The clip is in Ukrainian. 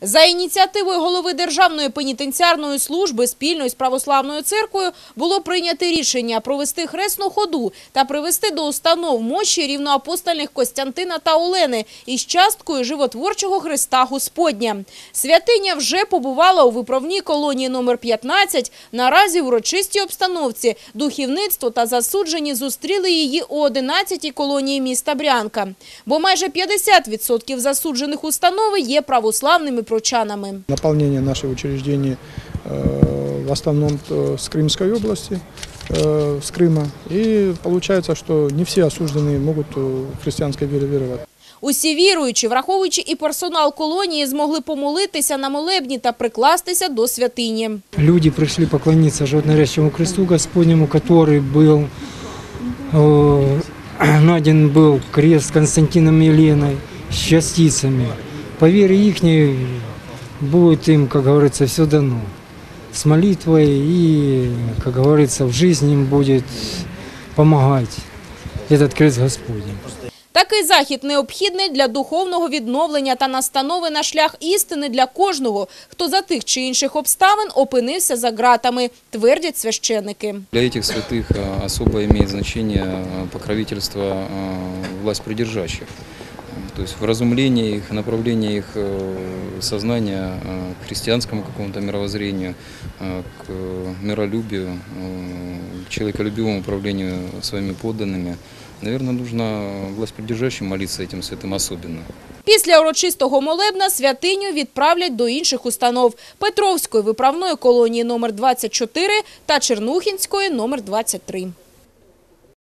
За ініціативою голови Державної пенітенціарної служби спільно із Православною церквою було прийнято рішення провести хресну ходу та привести до установ мощі рівноапостольних Костянтина та Олени із часткою животворчого Христа Господня. Святиня вже побувала у виправній колонії номер 15. Наразі в урочистій обстановці духівництво та засуджені зустріли її у 11-й колонії міста Брянка. Бо майже 50% засуджених установи є православними прочанами. Наполнение наших учреждений э, в основном э, с Крымской области, э, с Крыма. И получается, что не все осужденные могут э, в христианской вере веровать. Усі віруючі, враховуючи і персонал колонії, змогли помолитися на молебні та прикластися до святині. Люди пришли поклониться животнорящему кресту Господнему, который был э, найден был крест Константином и Еленой с частицами. По вере их будет им, как говорится, все дано. С молитвой и, как говорится, в жизни им будет помогать этот крест Господень. Такий захід необхідний для духовного відновлення та настанови на шлях істини для кожного, хто за тих чи інших обставин опинився за ґратами, твердять священники. Для этих святых э, особо имеет значение э, покровительство э, власть придержащих. То есть вразумление их, направление их э, сознания э, к христианскому какому-то мировоззрению, э, к э, миролюбию, э, к человеколюбивому управлению своими подданными. Наверное, нужно власть придержащим молиться этим святым особенно. Після урочистого молебна святиню відправлять до інших установ – Петровської виправної колонії номер 24 та Чернухінської номер 23.